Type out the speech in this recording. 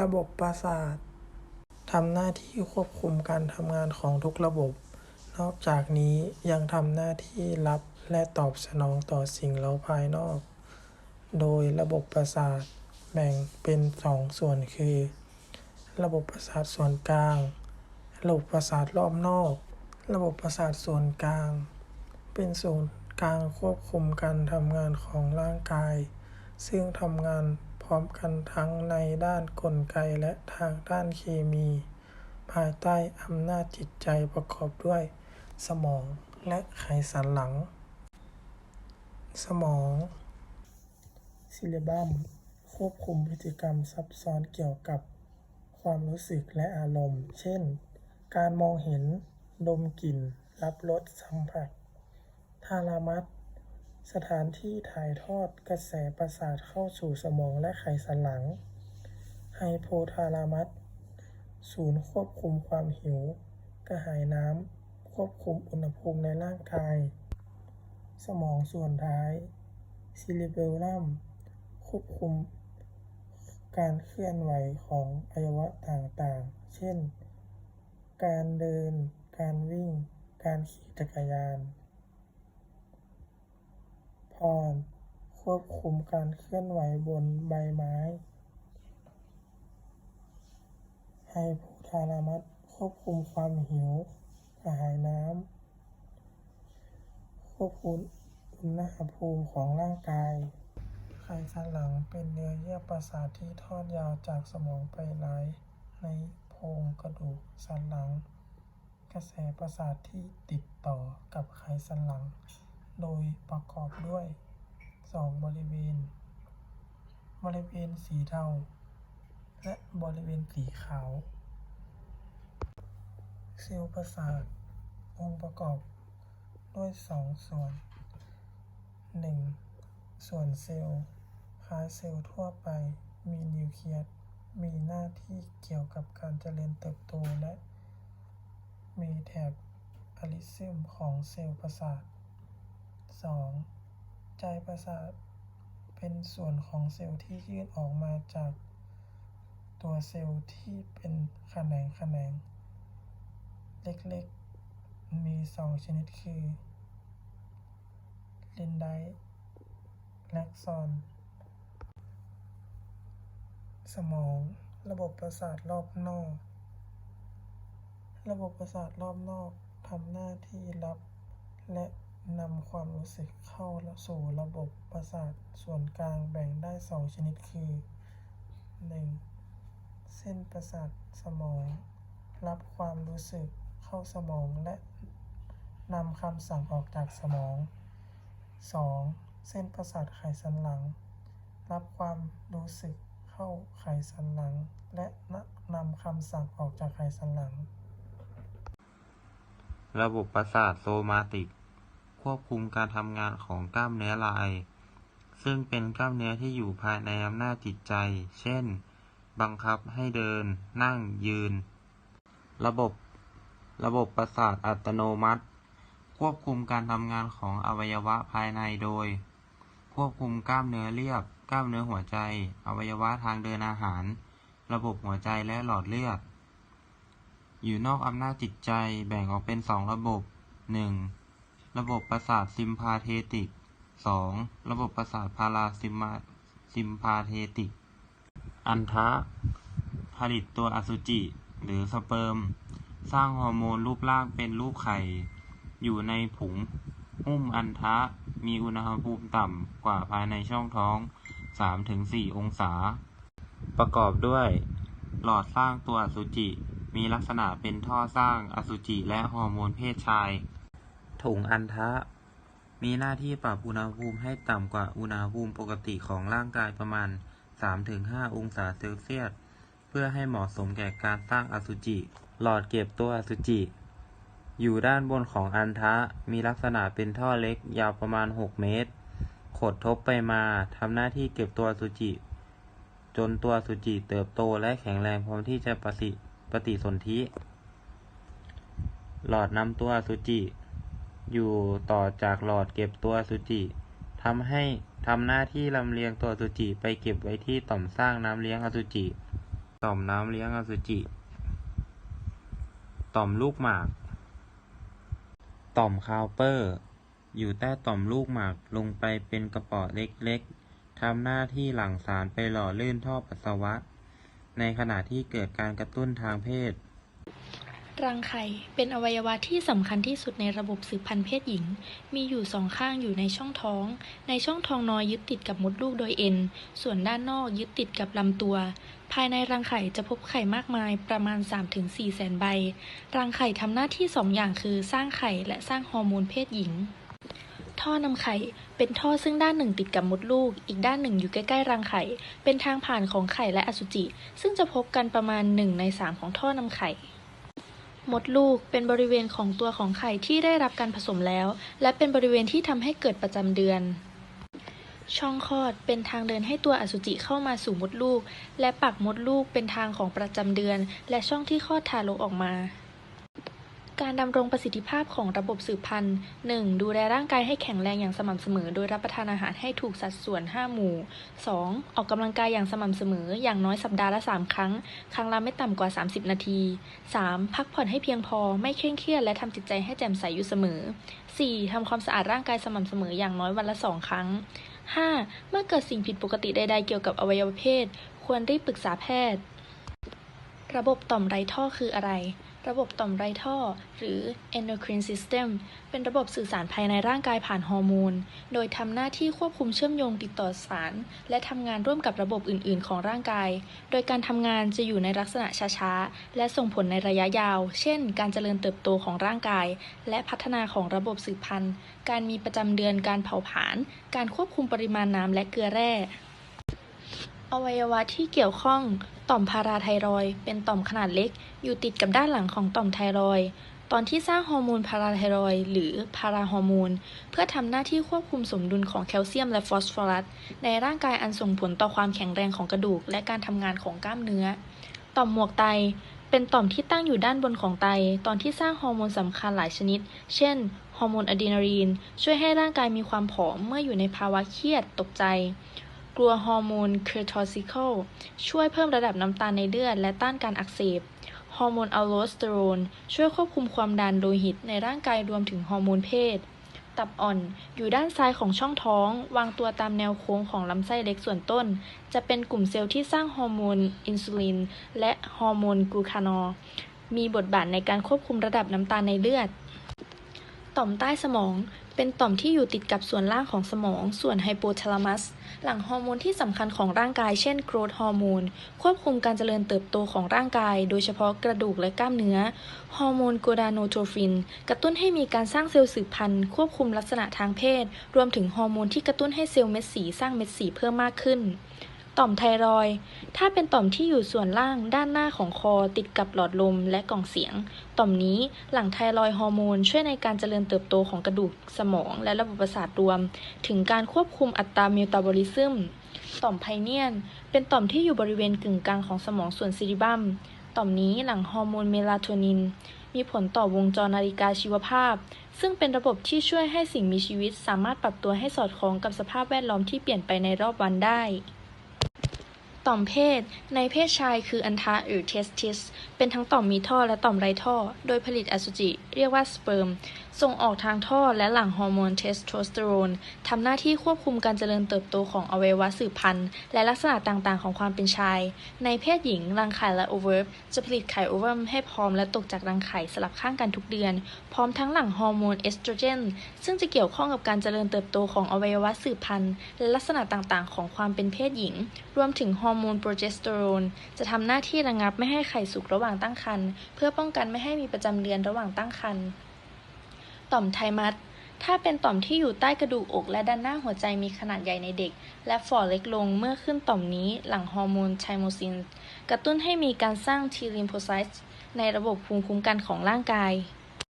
ระบบประสาททำหน้าที่ควบคุมการทำงานของทุกระบบ นอกจากนี้ยังทำหน้าที่รับและตอบสนองต่อสิ่งเร้าภายนอก โดยระบบประสาทแบ่งเป็นสองส่วนคือ ระบบประสาทส่วนกลาง ระบบประสาทรอบนอก ระบบประสาทส่วนกลาง เป็นศูนย์กลางควบคุมการทำงานของร่างกาย ซึ่งทำงาน พร้อมกันทั้งในด้านกลไกและทางด้านเคมี ภายใต้อำนาจจิตใจประกอบด้วย สมองและไขสันหลัง สมองซิลิบัมควบคุมพฤติกรรมซับซ้อนเกี่ยวกับความรู้สึกและอารมณ์ เช่น การมองเห็น ดมกลิ่น รับรส สัมผัส ทาลามัส สถานที่ถ่ายทอดกระแสประสาทเข้าสู่สมองและไขสันหลัง ไฮโพทาลามัส ศูนย์ควบคุมความหิว กระหายน้ำ ควบคุมอุณหภูมิในร่างกาย สมองส่วนท้ายซิลิเบลลัม ควบคุมการเคลื่อนไหวของอวัยวะต่างๆ เช่น การเดิน การวิ่ง การขี่จักรยาน พรควบคุมการเคลื่อนไหวบนใบไม้ไฮโพทาลามัสควบคุมความหิวกระหายน้ำควบคุมอุณหภูมิของร่างกาย ไขสันหลังเป็นเนื้อเยื่อประสาทที่ทอดยาวจากสมองไปไหลในโพรงกระดูกสันหลัง กระแสประสาทที่ติดต่อกับไขสันหลัง โดยประกอบด้วยสองบริเวณ บริเวณสีเทา และบริเวณสีขาว เซลล์ประสาทองค์ประกอบด้วยสองส่วนหนึ่งส่วนเซลล์คล้ายเซลล์ทั่วไปมีนิวเคลียสมีหน้าที่เกี่ยวกับการเจริญเติบโตและมีแถบอลิซึมของเซลล์ประสาท 2. ใจประสาท เป็นส่วนของเซลล์ที่ยื่นออกมาจากตัวเซลล์ที่เป็นแขนงแขนง เล็กๆ มีสองชนิดคือลินไดท์และแล็กซอน สมอง ระบบประสาทรอบนอก ระบบประสาทรอบนอกทำหน้าที่รับและ นำความรู้สึกเข้าสู่ระบบประสาทส่วนกลางแบ่งได้สองชนิดคือ 1. เส้นประสาทสมอง รับความรู้สึกเข้าสมองและนำคำสั่งออกจากสมอง 2. เส้นประสาทไขสันหลัง รับความรู้สึกเข้าไขสันหลัง และนำคำสั่งออกจากไขสันหลัง ระบบประสาทโซมาติก ควบคุมการทำงานของกล้ามเนื้อลาย ซึ่งเป็นกล้ามเนื้อที่อยู่ภายในอำนาจจิตใจ เช่น บังคับให้เดิน นั่ง ยืน ระบบ ระบบประสาทอัตโนมัติ ควบคุมการทำงานของอวัยวะภายในโดย ควบคุมกล้ามเนื้อเรียบ กล้ามเนื้อหัวใจ อวัยวะทางเดินอาหาร ระบบหัวใจและหลอดเลือด อยู่นอกอำนาจจิตใจ แบ่งออกเป็นสองระบบ 1. ระบบประสาทซิมพาเทติก 2. ระบบประสาทพาราซิมซิมพาเทติก อันทะ ผลิตตัวอสุจิ หรือสเปิร์ม สร้างฮอร์โมนรูปร่างเป็นรูปไข่ อยู่ในผงหุ้มอันทะ มีอุณหภูมิต่ำกว่าภายในช่องท้อง 3-4 องศา ประกอบด้วย หลอดสร้างตัวอสุจิ มีลักษณะเป็นท่อสร้างอสุจิและฮอร์โมนเพศชาย ถุงอันทะ มีหน้าที่ปรับอุณหภูมิให้ต่ำกว่าอุณหภูมิปกติของร่างกายประมาณ 3-5 องศาเซลเซียส เพื่อให้เหมาะสมแก่การสร้างอสุจิ หลอดเก็บตัวอสุจิ อยู่ด้านบนของอันทะ มีลักษณะเป็นท่อเล็กยาวประมาณ 6 เมตร ขดทบไปมาทำหน้าที่เก็บตัวอสุจิ จนตัวอสุจิเติบโตและแข็งแรงพร้อมที่จะปฏิปฏิสนธิหลอดนำตัวอสุจิ อยู่ต่อจากหลอดเก็บตัวสุจิทำให้ทำหน้าที่ลำเลียงตัวสุจิไปเก็บไว้ที่ต่อมสร้างน้ำเลี้ยงอสุจิ ต่อมน้ำเลี้ยงอสุจิ ต่อมลูกหมาก ต่อมคาวเปอร์ อยู่ใต้ต่อมลูกหมากลงไปเป็นกระป๋อเล็กๆทำหน้าที่หลั่งสารไปหล่อลื่นท่อปัสสาวะ ในขณะที่เกิดการกระตุ้นทางเพศ รังไข่เป็นอวัยวะที่สำคัญที่สุดในระบบสืบพันธุ์เพศหญิง มีอยู่สองข้างอยู่ในช่องท้อง ในช่องท้องน้อยยึดติดกับมดลูกโดยเอ็น ส่วนด้านนอกยึดติดกับลำตัว ภายในรังไข่จะพบไข่มากมายประมาณ 3-4แสนใบ รังไข่ทำหน้าที่สองอย่างคือสร้างไข่และสร้างฮอร์โมนเพศหญิงท่อนำไข่ เป็นท่อซึ่งด้านหนึ่งติดกับมดลูก อีกด้านหนึ่งอยู่ใกล้ๆรังไข่ เป็นทางผ่านของไข่และอสุจิ ซึ่งจะพบกันประมาณ1ใน3ของท่อนำไข่ มดลูกเป็นบริเวณของตัวของไข่ที่ได้รับการผสมแล้ว และเป็นบริเวณที่ทำให้เกิดประจำเดือน ช่องคลอดเป็นทางเดินให้ตัวอสุจิเข้ามาสู่มดลูก และปากมดลูกเป็นทางของประจำเดือน และช่องที่คลอดทารกออกมา การดำรงประสิทธิภาพของระบบสืบพันธุ์ 1. ดูแลร่างกายให้แข็งแรงอย่างสม่ำเสมอ โดยรับประทานอาหารให้ถูกสัดส่วน 5 หมู่ 2. ออกกำลังกายอย่างสม่ำเสมอ อย่างน้อยสัปดาห์ละ 3 ครั้ง ครั้งละไม่ต่ำกว่า 30 นาที 3. พักผ่อนให้เพียงพอ ไม่เคร่งเครียดและทำจิตใจให้แจ่มใสอยู่เสมอ 4. ทำความสะอาดร่างกายสม่ำเสมออย่างน้อยวันละ 2 ครั้ง 5. เมื่อเกิดสิ่งผิดปกติใด ๆ เกี่ยวกับอวัยวะเพศ ควรรีบปรึกษาแพทย์ ระบบต่อมไรท่อคืออะไร ระบบต่อมไรท่อ หรือ endocrine system เป็นระบบสื่อสารภายในร่างกายผ่านฮอร์โมน โดยทำหน้าที่ควบคุมเชื่อมโยงติดต่อสาร และทำงานร่วมกับระบบอื่น ๆ ของร่างกาย โดยการทำงานจะอยู่ในลักษณะช้า ๆ และส่งผลในระยะยาว เช่น การเจริญเติบโตของร่างกาย และพัฒนาของระบบสืบพันธุ์ การมีประจำเดือน การเผาผลาญ การควบคุมปริมาณน้ำและเกลือแร่ อวัยวะที่เกี่ยวข้อง ต่อมพาราไทรอยเป็นต่อมขนาดเล็ก อยู่ติดกับด้านหลังของต่อมไทรอยตอนที่สร้างฮอร์โมนพาราไทรอยหรือพาราฮอร์โมน เพื่อทำหน้าที่ควบคุมสมดุลของแคลเซียมและฟอสฟอรัส ในร่างกายอันส่งผลต่อความแข็งแรงของกระดูก และการทำงานของกล้ามเนื้อ ต่อมหมวกไต เป็นต่อมที่ตั้งอยู่ด้านบนของไต ตอนที่สร้างฮอร์โมนสำคัญหลายชนิด เช่น ฮอร์โมนอะดรีนาลีน ช่วยให้ร่างกายมีความผอมเมื่ออยู่ในภาวะเครียดตกใจ กลัวฮอร์โมนคอร์ติซอลช่วยเพิ่มระดับน้ำตาลในเลือดและต้านการอักเสบ ฮอร์โมนอัลโลสเตอโรน ช่วยควบคุมความดันโลหิตในร่างกายรวมถึงฮอร์โมนเพศ ตับอ่อนอยู่ด้านซ้ายของช่องท้อง วางตัวตามแนวโค้งของลำไส้เล็กส่วนต้น จะเป็นกลุ่มเซลล์ที่สร้างฮอร์โมนอินซูลิน และฮอร์โมนกลูคานอลมีบทบาทในการควบคุมระดับน้ำตาลในเลือด ต่อมใต้สมอง เป็นต่อมที่อยู่ติดกับส่วนล่างของสมอง ส่วนไฮโปทาลามัส หลั่งฮอร์โมนที่สำคัญของร่างกาย เช่นโกรทฮอร์โมน ควบคุมการเจริญเติบโตของร่างกาย โดยเฉพาะกระดูกและกล้ามเนื้อ ฮอร์โมนโกดาโนโทรฟิน กระตุ้นให้มีการสร้างเซลล์สืบพันธุ์ ควบคุมลักษณะทางเพศ รวมถึงฮอร์โมนที่กระตุ้นให้เซลล์เม็ดสีสร้างเม็ดสีเพิ่มมากขึ้น ต่อมไทรอยถ้าเป็นต่อมที่อยู่ส่วนล่างด้านหน้าของคอติดกับหลอดลมและกล่องเสียง ต่อมนี้หลั่งไทรอยฮอร์โมนช่วยในการเจริญเติบโตของกระดูกสมองและระบบประสาทรวม ถึงการควบคุมอัตราเมตาบอลิซึม ต่อมไพเนียน เป็นต่อมที่อยู่บริเวณกึ่งกลางของสมองส่วนซิริบัม ต่อมนี้หลั่งฮอร์โมนเมลาโทนิน มีผลต่อวงจรนาฬิกาชีวภาพ ซึ่งเป็นระบบที่ช่วยให้สิ่งมีชีวิตสามารถปรับตัวให้สอดคล้องกับสภาพแวดล้อมที่เปลี่ยนไปในรอบวันได้ ต่อมเพศ ในเพศชายคืออันทะหรือเทสติส เป็นทั้งต่อมมีท่อและต่อมไร้ท่อ โดยผลิตอสุจิ เรียกว่าสเปิร์ม ส่งออกทางท่อและหลั่งฮอร์โมนเทสโทสเตอโรนทำหน้าที่ควบคุมการเจริญเติบโตของอวัยวะสืบพันธุ์ และลักษณะต่างๆ ของความเป็นชาย ในเพศหญิง รังไข่และโอเวิร์จะผลิตไข่โอเวิร์มให้พร้อมและตกจากรังไข่สลับข้างกันทุกเดือน พร้อมทั้งหลั่งฮอร์โมนเอสโตรเจน ซึ่งจะเกี่ยวข้องกับการเจริญเติบโตของอวัยวะสืบพันธุ์ และลักษณะต่างๆ ของความเป็นเพศหญิง รวมถึงฮอร์โมนโปรเจสเตอโรนจะทำหน้าที่ระงับไม่ให้ไข่สุกระหว่างตั้งครรภ์เพื่อป้องกันไม่ให้มีประจำเดือนระหว่างตั้งครรภ์ต่อมไทมัสถ้าเป็นต่อมที่อยู่ใต้กระดูกอกและด้านหน้าหัวใจมีขนาดใหญ่ในเด็ก และฝ่อเล็กลงเมื่อขึ้นต่อมนี้หลังฮอร์โมนไทโมซิน กระตุ้นให้มีการสร้างทีลิมโฟไซต์ในระบบภูมิคุ้มกันของร่างกาย